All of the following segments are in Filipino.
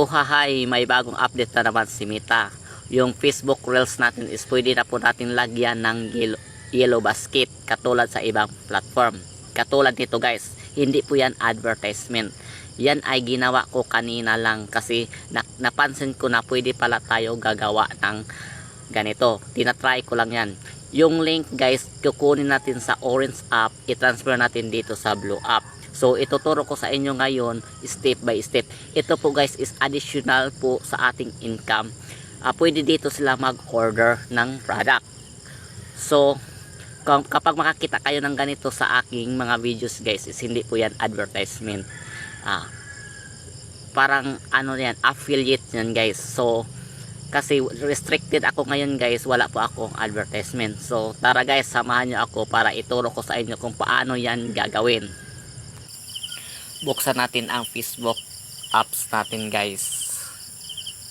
Uhahay, may bagong update na naman si Mita. Yung Facebook Reels natin is pwede na po natin lagyan ng yellow, basket katulad sa ibang platform. Katulad nito guys, hindi po yan advertisement. Yan ay ginawa ko kanina lang kasi na, napansin ko na pwede pala tayo gagawa ng ganito. Tinatry ko lang yan. Yung link guys, kukunin natin sa orange app, i-transfer natin dito sa blue app. So ituturo ko sa inyo ngayon step by step. Ito po guys is additional po sa ating income. Ah, pwede dito sila mag-order ng product. So kapag makakita kayo ng ganito sa aking mga videos guys is hindi po yan advertisement. Ah, parang ano yan, affiliate yan guys. So kasi restricted ako ngayon guys wala po akong advertisement so tara guys samahan nyo ako para ituro ko sa inyo kung paano yan gagawin buksan natin ang Facebook apps natin guys.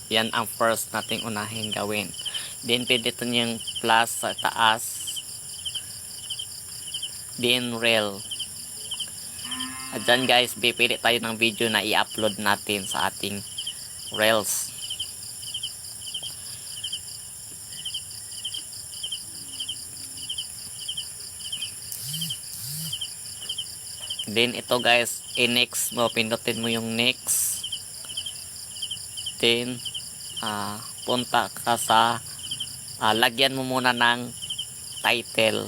Yan ang first nating unahin gawin. Then pindito nyo yung plus sa taas. Then rel. At dyan guys pipili tayo ng video na i-upload natin sa ating reels Then ito guys, i-next mo, pindutin mo yung next. Then ah punta ka sa ah, lagyan mo muna ng title.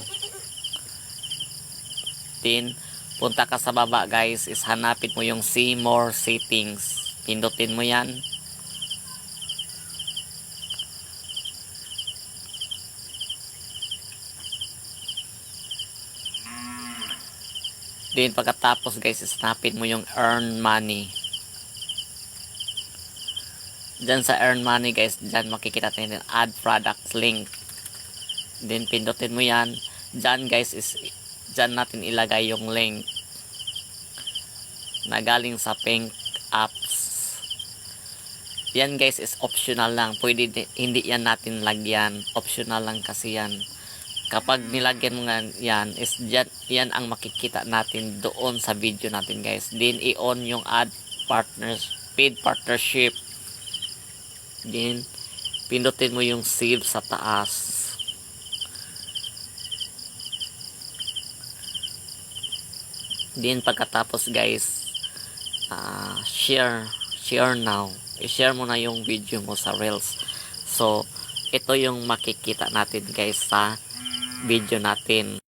Then punta ka sa baba guys, is hanapin mo yung see more settings. Pindutin mo 'yan. Then pagkatapos guys, snapin mo yung earn money. Diyan sa earn money guys, diyan makikita natin add product link. Then pindutin mo yan. Diyan guys is diyan natin ilagay yung link na galing sa pink apps. Yan guys is optional lang. Pwede di- hindi yan natin lagyan. Optional lang kasi yan kapag nilagyan mo nga yan is yan, yan ang makikita natin doon sa video natin guys. Then i-on yung add partners paid partnership. Then pindutin mo yung save sa taas. Then pagkatapos guys ah, share share now. I-share mo na yung video mo sa reels. So ito yung makikita natin guys sa video natin